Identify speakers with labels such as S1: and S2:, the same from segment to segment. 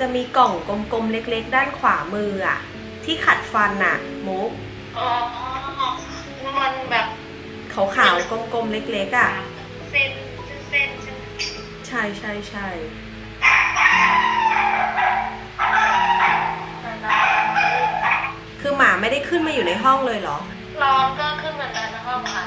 S1: กล่องกลมๆเล็กๆ ด้านขวามืออะที่ขัดฟันอะมุก
S2: อ๋อ มันแบบ
S1: ขาวๆกลมๆเล็กๆอะ
S2: เส้นเส้นใช่ไหม
S1: ใช่ใช่ใช่คือหมาไม่ได้ขึ้นมาอยู่ในห้องเลยเหรอ
S2: ร้อนก็ขึ้นมาในห้องค่ะ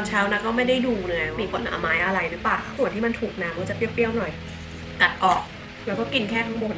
S1: อนเช้านะก็ไม่ได้ดูเลยว่ามีผลไม้อะไรหรือเปล่าส่วนที่มันถูกน้ำก็จะเปรี้ยวๆหน่อย ตัดออก แล้วก็กินแค่ข้างบน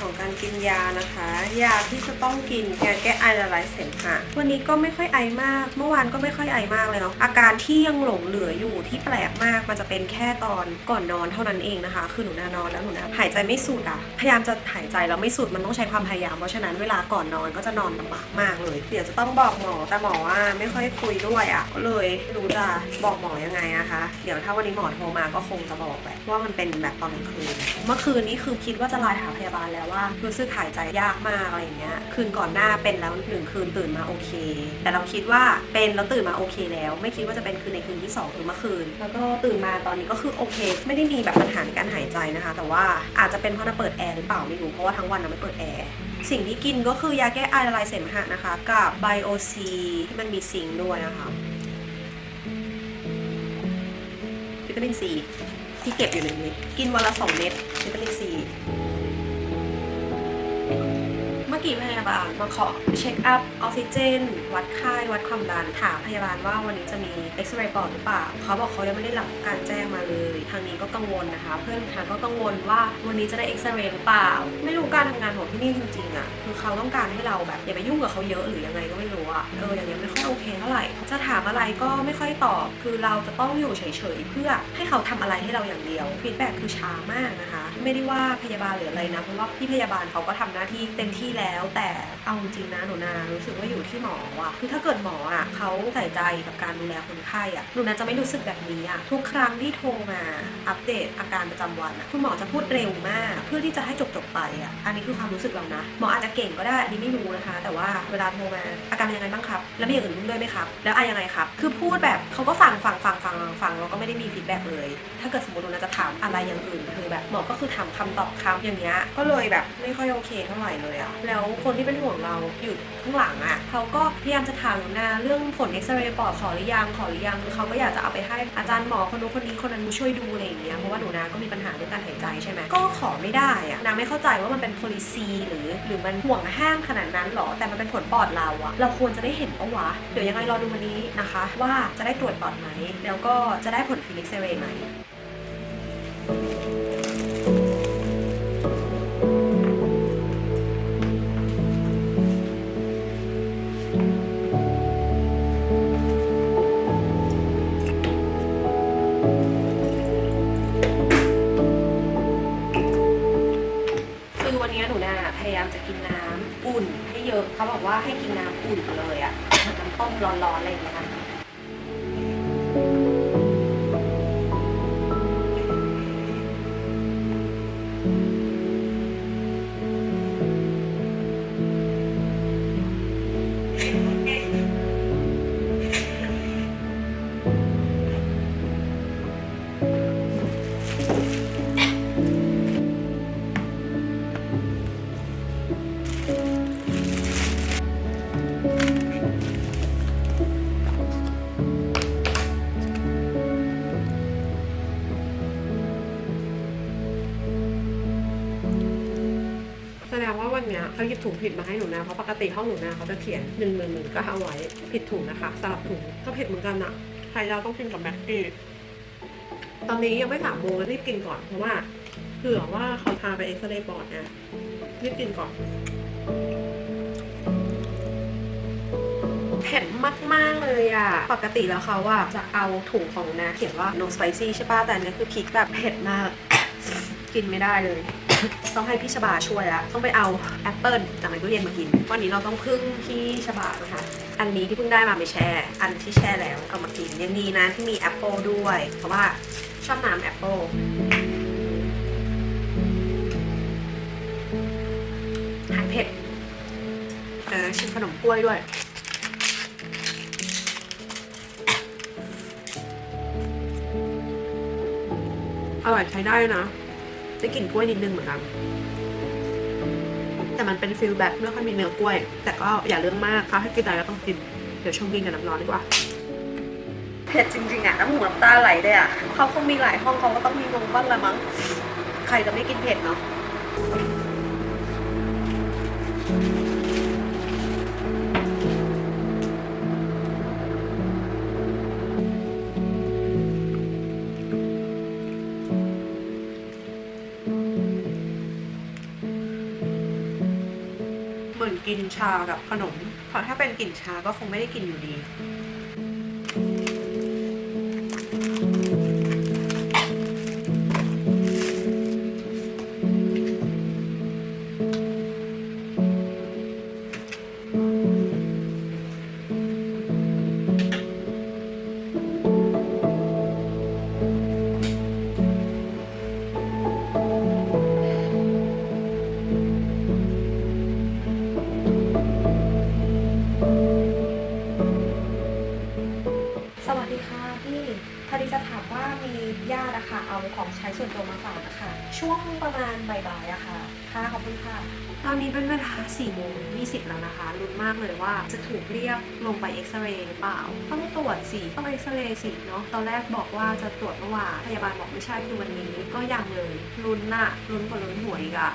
S1: ของการกินยานะคะ ยาที่จะต้องกินยาแก้ไอละลายเสมหะวันนี้ก็ไม่ค่อยไอมาก เมื่อวานก็ไม่ค่อยไอมากเลยเนาะอาการที่ยังหลงเหลืออยู่ที่แปลกมากมันจะเป็นแค่ตอนก่อนนอนเท่านั้นเองนะคะ คือหนูนานอนแล้วหนูนะหายใจไม่สุดอะพยายามจะหายใจแล้วไม่สุดมันต้องใช้ความพยายามเพราะฉะนั้นเวลาก่อนนอนก็จะนอนลำบากมากเลยเดี๋ยวจะต้องบอกหมอแต่หมอว่าไม่ค่อยคุยด้วยอะก็เลยไม่รู้จะบอกหมอยังไงนะคะ เดี๋ยวถ้าวันนี้หมอโทรมาก็คงจะบอกแหละว่ามันเป็นแบบตอนกลางคืนเมื่อคืนนี้คือคิดว่าจะไลน์หาพยาบาลแล้วว่ารู้สึกหายใจยากมากอะไรอย่างเงี้ยคืนก่อนหน้าเป็นแล้วหนึ่งคืนตื่นมาโอเค แต่เราคิดว่าเป็นแล้วตื่นมาโอเคแล้ว ไม่คิดว่าจะเป็นคืนในคืนที่สองคือเมื่อคืน แล้วก็ตื่นมาตอนนี้ก็คือโอเค ไม่ได้มีแบบปัญหาในการหายใจนะคะ แต่ว่าอาจจะเป็นเพราะเราเปิดแอร์หรือเปล่าไม่รู้เพราะว่าทั้งวันเราไม่เปิดแอร์สิ่งที่กินก็คือยาแก้ไอละลายเสมหะนะคะ กับไบโอซีที่มันมีซิงด้วยนะคะวิตามินซีที่เก็บอยู่ในนี้กินวันละสองเม็ดวิตามินซี กี้พยาบาลมาขอเช็คอัพออกซิเจน วัดไข้วัดความดันถามพยาบาลว่าวันนี้จะมีเอ็กซเรย์ปอดหรือเปล่าเขาบอกเขายังไม่ได้รับการแจ้งมาเลย ทางนี้ก็กังวลนะคะ เพื่อนทางก็กังวลว่าวันนี้จะได้เอ็กซเรย์หรือเปล่า ไม่รู้การทำงานของที่นี่จริงๆอะคือเขาต้องการให้เราแบบอย่าไปยุ่งกับเขาเยอะหรือยังไงก็ไม่รู้อะเอออย่างเงี้ยไม่ค่อยโอเคเท่าไหร่จะถามอะไรก็ไม่ค่อยตอบ คือเราจะต้องอยู่เฉยๆเพื่อให้เขาทำอะไรให้เราอย่างเดียวฟีดแบ็คือช้ามากนะคะ ไม่ได้ว่าพยาบาลหรืออะไรนะเพราะว่าพี่พยาบาลเขาก็ทำหน้าที่เต็มที่แล้วแล้วแต่เอาจริงนะหนูนารู้สึกว่าอยู่ที่หมอว่ะคือถ้าเกิดหมออะเขาใส่ใจกับการดูแลคนไข้อะหนูนาจะไม่รู้สึกแบบนี้อะทุกครั้งที่โทรมาอัปเดตอาการประจำวันอะคุณหมอจะพูดเร็วมาก เพื่อที่จะให้จบๆไปอะอันนี้คือความรู้สึกเรานะหมออาจจะเก่งก็ได้อันนี้ไม่รู้นะคะ แต่ว่าเวลาโทรมาอาการเป็นยังไงบ้างครับ แล้วมีอย่างอื่นร่วมด้วยไหมครับ แล้วอะยังไงครับ คือพูดแบบเขาก็ฟังฟังฟังฟังฟังแล้วก็ไม่ได้มีฟีดแบ็กเลย ถ้าเกิดสมมติเราจะถามอะไรอย่างอื่นคือแบบหมอก็คือถามคำตอบคำอย่างเงี้ยก็เลยแบบไม่ค่อยโอเคเท่าไหร่เลยอะแล้วคนที่เป็นห่วงเราอยู่ข้างหลังอะเขาก็พยายามจะถามหนูนาเรื่องผลเอ็กซเรย์ปอดขอหรือยังขอหรือยังคือเขาก็อยากจะเอาไปให้อาจารย์หมอคนนู้นคนนี้คนนั้นช่วยดูอะไรอย่างเงี้ยเพราะว่าหนูนาก็มีปัญหาเรื่องการหายใจใช่ไหมก็ขอไม่ได้อะนาไม่เข้าใจว่ามันเป็น policy หรือหรือมันห่วงห้ามขนาดนั้นหรอแต่มันเป็นผลปอดเราอะเราควรจะได้เห็นปะวะเดี๋ยวยังไงรอดูวันนี้นะคะ ว่าจะได้ตรวจปอดไหมแล้วก็จะได้ผลฟิลิกเซเรย์ไหม
S2: คื
S1: อวันนี้หนูพยายามจะกินน้ำอุ่นให้เยอะเขาบอกว่าให้กินน้ำอุ่นเลยอะ น้ำต้มร้อนๆอะไรอย่างเงี้ยค่ะ นเนี้ยเขาหยิบถุงผิดมาให้หนูนะเพราะปกติห้องหนูนะเขาจะเขียนหนึ่งหนึ่งหนึ่งก็เอาไว้ผิดถุงนะคะสลับถุงก็ผิดเหมือนกันนะใครเราต้องกินกับแม็กกี้ตอนนี้ยังไม่สามโมงรีบกินก่อนเพราะว่าเผื่อว่าเขาพาไปเอ็กซเรย์ปอดนะรีบกินก่อนเผ็ดมาก ๆ เลยอะ ปกติแล้วเขาว่าจะเอาถุงของนะ เขียนว่า no spicy ใช่ป่ะ แต่อันนี้คือพริกแบบเผ็ดมาก กินไม่ได้เลย ต้องให้พี่ชบาช่วยละต้องไปเอาแอปเปิลจากในตู้เย็นมากิน วันนี้เราต้องพึ่งพี่ชบานะคะ อันนี้ที่เพิ่งได้มาไม่แช่ อันที่แช่แล้วเอามากินยังดีนะที่มีแอปเปิลด้วย เพราะว่าชอบน้ำแอปเปิลหายเผ็ด เออชิมขนมกล้วยด้วยอร่อยใช้ได้นะ ได้กลิ่นกล้วยนิดนึงเหมือนกัน แต่มันเป็นฟิลแบบไม่ค่อยมีเนื้อกล้วย แต่ก็อย่าเรื่องมากค่ะถ้ากินได้ก็ต้องกิน เดี๋ยวชงกินกับน้ำร้อนดีกว่า เผ็ดจริงๆอะน้ำหูน้ำตาไหลเลยอะเขาคงมีหลายห้องเขาก็ต้องมีงงบ้างละมั้ง ใครจะไม่กินเผ็ดเนาะ กินชากับขนมเพราะถ้าเป็นกลิ่นชาก็คงไม่ได้กินอยู่ดี ช้ส่วนตัวมาฝากนะคะ ช่วงประมาณบ่ายๆอะค่ะ ค่ะ ขอบคุณค่ะ ตอนนี้เป็นเวลา4โมง20 แล้วนะคะ รุนมากเลยว่าจะถูกเรียกลงไปเอ็กซเรย์หรือเปล่า ต้องตรวจสิ ต้องเอ็กซเรย์สิเนาะ ตอนแรกบอกว่าจะตรวจเมื่อวาน พยาบาลบอกไม่ใช่คือวันนี้ ก็ยังเลย รุนน่ะรุนกว่ารุนหวยอีกอะ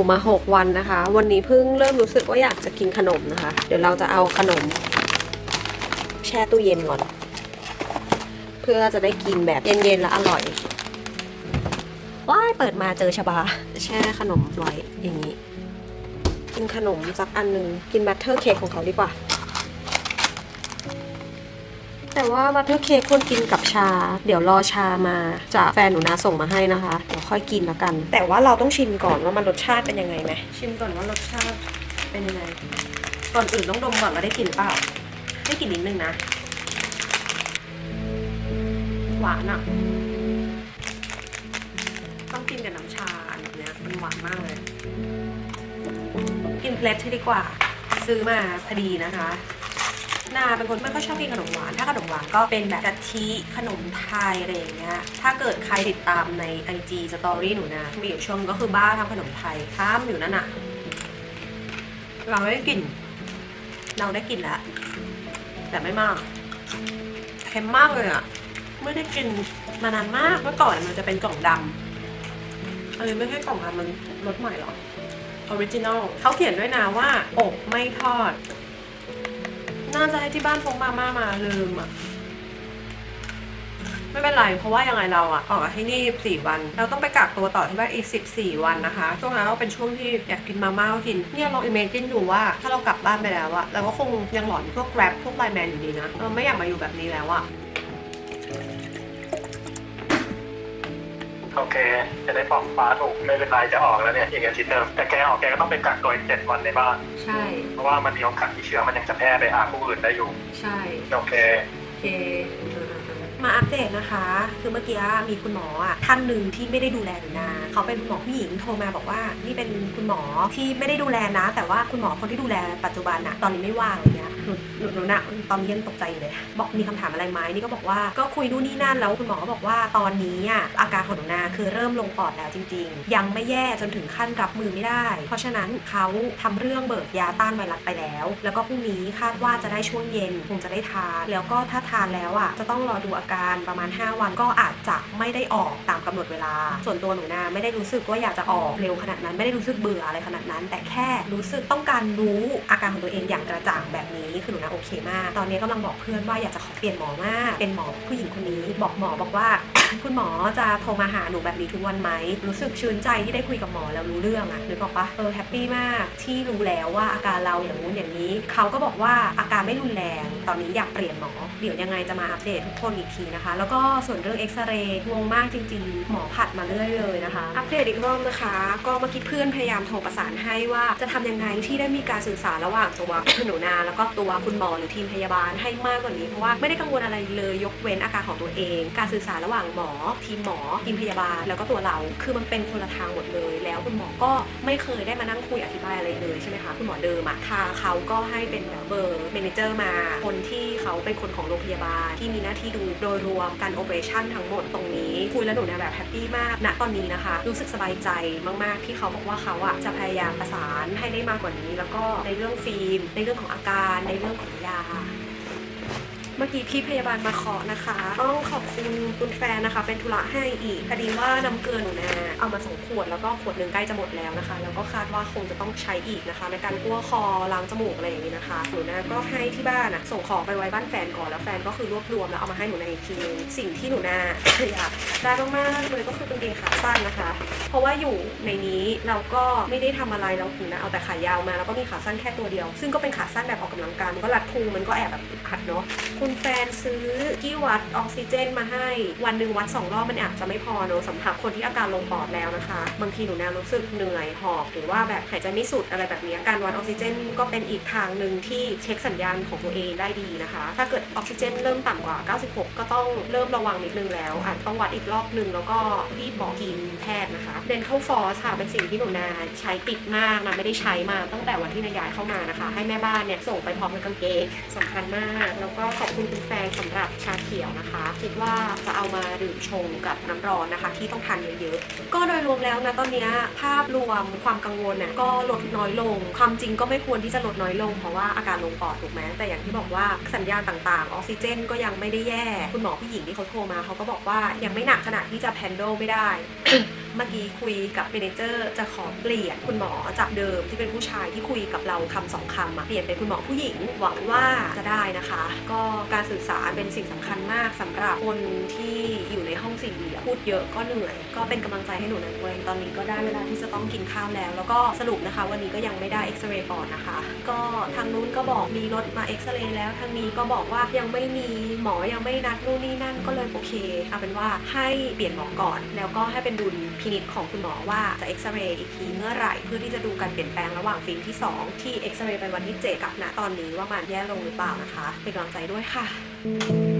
S1: อยู่มา 6 วันนะคะ วันนี้เพิ่งเริ่มรู้สึกว่าอยากจะกินขนมนะคะ เดี๋ยวเราจะเอาขนม แช่ตู้เย็นก่อน เพื่อจะได้กินแบบเย็นๆและอร่อยว้ายเปิดมาเจอชบา แช่ขนมไว้อย่างนี้ กินขนมสักอันหนึ่งกินบัตเตอร์เค้กของเขาดีกว่า แต่ว่าบัตเตอร์เค้กควรกินกับชา เดี๋ยวรอชามาจากแฟนหนูนาส่งมาให้นะคะ เดี๋ยวค่อยกินแล้วกัน แต่ว่าเราต้องชิมก่อนว่ามันรสชาติเป็นยังไงไหมชิมก่อนว่ารสชาติเป็นยังไง ก่อนอื่นต้องดมก่อนว่าได้กลิ่นเปล่า ได้กลิ่นนิดนึงนะ หวานอะ ต้องกินกับน้ำชาอันเนี้ยมันหวานมากเลย กินเพลทให้ดีกว่า ซื้อมาพอดีนะคะ นาเป็นคนไม่ค่อยชอบกินขนมหวาน ถ้าขนมหวานก็เป็นแบบกะทิขนมไทยอะไรอย่างเงี้ย ถ้าเกิดใครติดตามใน IG Story หนูนะมีอยู่ช่วงก็คือบ้าทำขนมไทยข้ามอยู่นั่นอะเราได้กลิ่นเราได้กลิ่นแล้วแต่ไม่มากเค็มมากเลยอะไม่ได้กินมานานมากเมื่อก่อนมันจะเป็นกล่องดำอันนี้ไม่ใช่กล่องดำมันรสใหม่หรอออริจินอลเขาเขียนด้วยนะว่า อบไม่ทอด น่าจะให้ที่บ้านพกมาม่ามาลืมอะ ไม่เป็นไร เพราะว่ายังไงเราอะออกมาที่นี่ 14 วัน เราต้องไปกักตัวต่อที่บ้านอีก 14 วันนะคะ ช่วงนั้นก็เป็นช่วงที่อยากกินมาม่าก็กิน เนี่ยลองอิมเมจินดูว่า ถ้าเรากลับบ้านไปแล้วอะเราก็คงยังหลอนพวกแกร็บพวกไลแมนอยู่ดีนะเราไม่อยากมาอยู่แบบนี้แล้วอะ
S3: โอเค จะได้บอกฟ้าถูกไม่เป็นไรจะออกแล้วเนี่ยอีกอาทิตย์เดิมแต่แกออกแกก็ต้องไปกักตัวอีกเจ็ดวันในบ้าน
S1: ใช่
S3: เพราะว่ามันมีโอกาสที่เชื้อมันยังจะแพร่ไปหาผู้อื่นได้อยู่
S1: ใช่
S3: โอเค
S1: โอเค มาอัปเดตนะคะ คือเมื่อกี้มีคุณหมออะท่านหนึ่งที่ไม่ได้ดูแลหนูนาเขาเป็นคุณหมอผู้หญิงโทรมาบอกว่า นี่เป็นคุณหมอที่ไม่ได้ดูแลนะ แต่ว่าคุณหมอคนที่ดูแลปัจจุบันน่ะตอนนี้ไม่ว่างอะไรเงี้ยหนูหนูหนูนะตอนนี้ยังตกใจอยู่เลย บอกมีคำถามอะไรไหมนี่ก็บอกว่าก็คุยนู่นนี่นั่นแล้วคุณหมอก็บอกว่าตอนนี้อะอาการของหนูนาคือเริ่มลงปอดแล้วจริง ๆ ยังไม่แย่จนถึงขั้นรับมือไม่ได้ เพราะฉะนั้นเขาทำเรื่องเบิกยาต้านไวรัสไปแล้ว แล้วก็พรุ่งนี้คาดว่าจะได้ช่วงเย็นคงจะได้ทานแล้วก็ถ้าทานแล้วอะจะต้องรอดูอาการประมาณ 5 วันก็อาจจะไม่ได้ออกตามกำหนดเวลา ส่วนตัวหนูนาไม่ได้รู้สึกว่าอยากจะออกเร็วขนาดนั้น ไม่ได้รู้สึกเบื่ออะไรขนาดนั้น แต่แค่รู้สึกต้องการรู้อาการของตัวเองอย่างกระจ่างแบบนี้คือหนูนาโอเคมาก ตอนนี้กำลังบอกเพื่อนว่าอยากจะขอเปลี่ยนหมอมากเป็นหมอผู้หญิงคนนี้บอกหมอบอกว่าคุณหมอจะโทรมาหาหนูแบบนี้ทุกวันไหมรู้สึกชื่นใจที่ได้คุยกับหมอแล้วรู้เรื่องอะนึกออกปะเออแฮปปี้มากที่รู้แล้วว่าอาการเราอย่างงู้นอย่างนี้ เขาก็บอกว่าอาการไม่รุนแรง ตอนนี้อยากเปลี่ยนหมอ เดี๋ยวยังไงจะมาอัปเดตทุกคนอีกทีทีนะคะ แล้วก็ส่วนเรื่องเอ็กซเรย์งงมากจริง ๆ หมอผัดมาเรื่อยเลยนะคะ อัปเดตอีกรอบนะคะ ก็เมื่อกี้เพื่อนพยายามโทรประสานให้ว่าจะทำยังไงที่ได้มีการสื่อสารระหว่างตัวหนูนาแล้วก็ตัวคุณหมอหรือทีมพยาบาลให้มากกว่านี้เพราะว่าไม่ได้กังวลอะไรเลยยกเว้นอาการของตัวเอง การสื่อสารระหว่างหมอ ทีมหมอ ทีมพยาบาล แล้วก็ตัวเราคือมันเป็นคนละทางหมดเลย แล้วคุณหมอก็ไม่เคยได้มานั่งคุยอธิบายอะไรเลยใช่ไหมคะคุณหมอเดิมอะทางเขาก็ให้เป็นแบบเบอร์เมนเจอร์มา คนที่เขาเป็นคนของโรงพยาบาลที่มีหน้าที่ดูโดยรวมการโอเปอเรชั่นทั้งหมดตรงนี้คุยแล้วหนูเนี่ยแบบแฮปปี้มากณตอนนี้นะคะ รู้สึกสบายใจมาก ๆ ที่เขาบอกว่าเขาอะจะพยายามประสานให้ได้มากกว่านี้ แล้วก็ในเรื่องฟิล์ม ในเรื่องของอาการ ในเรื่องของยา เมื่อกี้พี่พยาบาลมาเคาะนะคะ คุณคุณแฟนนะคะเป็นธุระให้อีกพอดีว่าน้ำเกลือหนูนาเอามาสองขวดแล้วก็ขวดหนึ่งใกล้จะหมดแล้วนะคะ แล้วก็คาดว่าคงจะต้องใช้อีกนะคะ ในการกั้วคอล้างจมูกอะไรอย่างนี้นะคะหนูนาก็ให้ที่บ้านอะส่งของไปไว้บ้านแฟนก่อนแล้วแฟนก็คือรวบรวมแล้วเอามาให้หนูนาอีกทีนึงสิ่งที่หนูนาอยากได้มากๆเลยก็คือกางเกงขาสั้นนะคะ เพราะว่าอยู่ในนี้เราก็ไม่ได้ทำอะไรเราถึงนะเอาแต่ขายาวมาแล้วก็มีขาสั้นแค่ตัวเดียว ซึ่งก็เป็นขาสั้นแบบออกกำลังกายมันก็รัดพุงมันก็แอบแบบอึดอัดเนาะคุณแฟนซื้อที่วัดออกซิเจนมาให้วันหนึ่งวัดสองรอบมันอาจจะไม่พอเนาะสำหรับคนที่อาการลงปอดแล้วนะคะ บางทีหนูแนารู้สึกเหนื่อยหอบหรือว่าแบบหายใจไม่สุดอะไรแบบนี้การวัดออกซิเจนก็เป็นอีกทางหนึ่งที่เช็คสัญญาณของตัวเองได้ดีนะคะ ถ้าเกิดออกซิเจนเริ่มต่ำกว่า 96 ก็ต้องเริ่มระวังนิดนึงแล้ว อาจต้องวัดอีกรอบหนึ่งแล้วก็รีบบอกทีมแพทย์นะคะเดนเข้าฟอสค่ะเป็นสิ่งที่หนูนาใช้ติดมากนะไม่ได้ใช้มาตั้งแต่วันที่นายายเข้ามานะคะ ให้แม่บ้านเนี่ยส่งไปพร้อมกับกางเกงสำคัญมาก แล้วก็ขอบคุณคุณแฟนสำหรับชาเขียวนะคะ คิดว่าจะเอามาดื่มชงกับน้ำร้อนนะคะ ที่ต้องทานเยอะๆ ก็โดยรวมแล้วนะตอนนี้ภาพรวมความกังวลน่ะก็ลดน้อยลง ความจริงก็ไม่ควรที่จะลดน้อยลง เพราะว่าอาการลงปอดถูกไหมแต่อย่างที่บอกว่าสัญญาณต่างๆ ออกซิเจนก็ยังไม่ได้แย่ คุณหมอผู้หญิงที่เขาโทรมาเขาก็บอกว่ายังไม่หนักขนาดที่จะแพนโดไม่ได้ เมื่อกี้คุยกับเมนเจอร์จะขอเปลี่ยนคุณหมอจากเดิมที่เป็นผู้ชายที่คุยกับเราคำสองคำเปลี่ยนเป็นคุณหมอผู้หญิงหวังว่าจะได้นะคะ ก็การสื่อสารเป็นสิ่งสำคัญมากสำหรับคนที่อยู่ในห้องสี่เหลี่ยมพูดเยอะก็เหนื่อย ก็เป็นกำลังใจให้หนูนะตัวเองตอนนี้ก็ได้เวลาที่จะต้องกินข้าวแล้ว แล้วก็สรุปนะคะ วันนี้ก็ยังไม่ได้เอ็กซเรย์ปอดนะคะ ก็ทางนู้นก็บอกมีรถมาเอ็กซเรย์แล้วทางนี้ก็บอกว่ายังไม่มีหมอยังไม่นัดนู่นนี่นั่นก็เลยโอเคเอาเป็นว่าให้เปลี่ยนหมอก่อน แล้วก็ให้เป็นดุลพินิจของคุณหมอว่าจะเอ็กซเรย์อีกทีเมื่อไหร่เพื่อที่จะดูการเปลี่ยนแปลงระหว่างฟิล์มที่ 2 ที่เอ็กซเรย์ไปวันที่7กับณตอนนี้ว่ามันแย่ลงหรือเปล่านะคะเป็นกำลังใจด้วยค่ะได้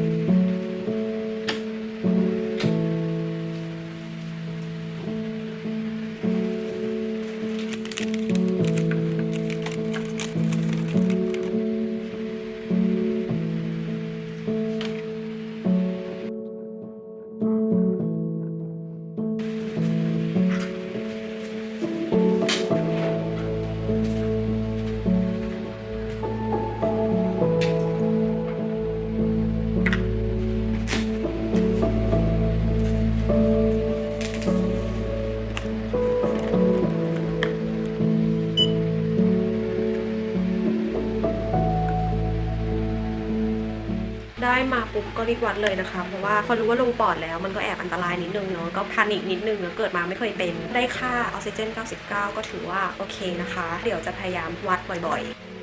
S1: มาปุ๊บก็รีบวัดเลยนะคะ เพราะว่าพอรู้ว่าลงปอดแล้วมันก็แอบอันตรายนิดนึงเนาะก็พานิกนิดนึงเนาะเกิดมาไม่เคยเป็นได้ค่าออกซิเจน 99 ก็ถือว่าโอเคนะคะ เดี๋ยวจะพยายามวัดบ่อยๆ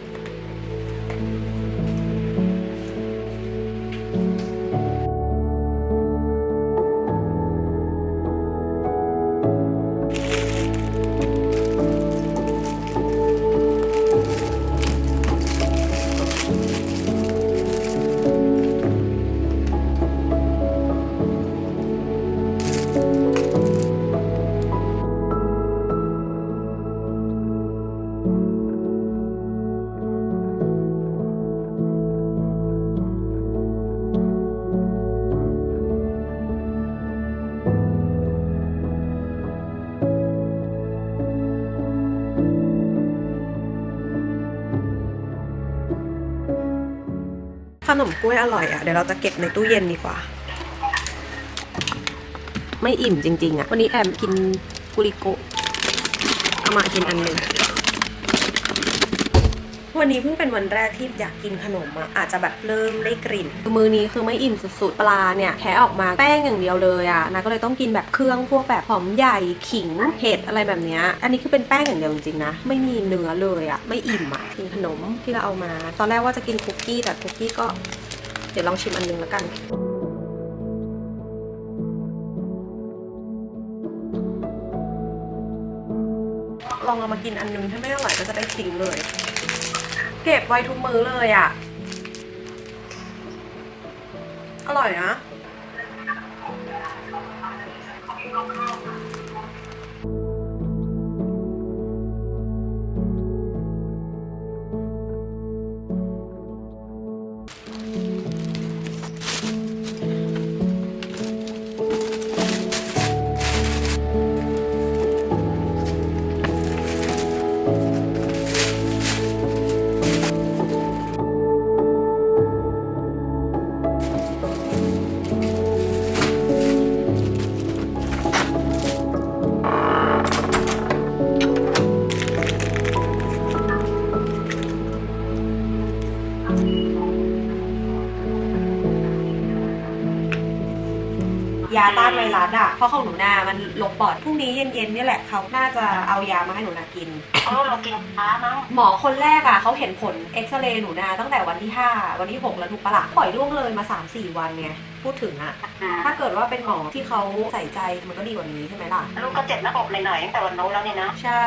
S1: ขนมกล้วยอร่อยอะ เดี๋ยวเราจะเก็บในตู้เย็นดีกว่า ไม่อิ่มจริง ๆอะ วันนี้แอมกินกุริโกะเอามากินอันหนึ่ง วันนี้เพิ่งเป็นวันแรกที่อยากกินขนมอะอาจจะแบบเริ่มได้กลิ่นมือนี้คือไม่อิ่มสุดๆ ปลาเนี่ยแค่ออกมาแป้งอย่างเดียวเลยอะนะก็เลยต้องกินแบบเครื่องพวกแบบหอมใหญ่ขิงเห็ดอะไรแบบเนี้ยอันนี้คือเป็นแป้งอย่างเดียวจริงๆนะ ไม่มีเนื้อเลยอะไม่อิ่มอะกินขนมที่เราเอามา ตอนแรกว่าจะกินคุกกี้แต่คุกกี้ก็เดี๋ยวลองชิมอันนึงแล้วกันลองเอามากินอันนึงถ้าไม่อร่อยก็จะได้ทิ้งเลย เก็บไว้ทุกมื้อเลยอะ่ะ อร่อยนะาต้านไวรัสอะเพราะของหนูนา มันลงปอดพรุ่งนี้เย็นๆนี่แหละเขาน่าจะเอายามาให้หนูนากิน
S2: เออเรากินช้ามั้ง
S1: หมอคนแรกอะเขาเห็นผลเอ็กซเรย์หนูนาตั้งแต่วันที่ 5 วันที่ 6 แล้วถูกปะละ่ะปล่อยล่วงเลยมา 3-4 วันไงพูดถึงอะ ถ้าเกิดว่าเป็นหมอที่เขาใส่ใจมันก็ดีกว่านี้ใช่ไหมล่ะ
S2: ลูกก็เจ็บหน้าอกหน่อยๆตั้งแต่วันโน้นแล้วเนี่ยนะ
S1: ใช่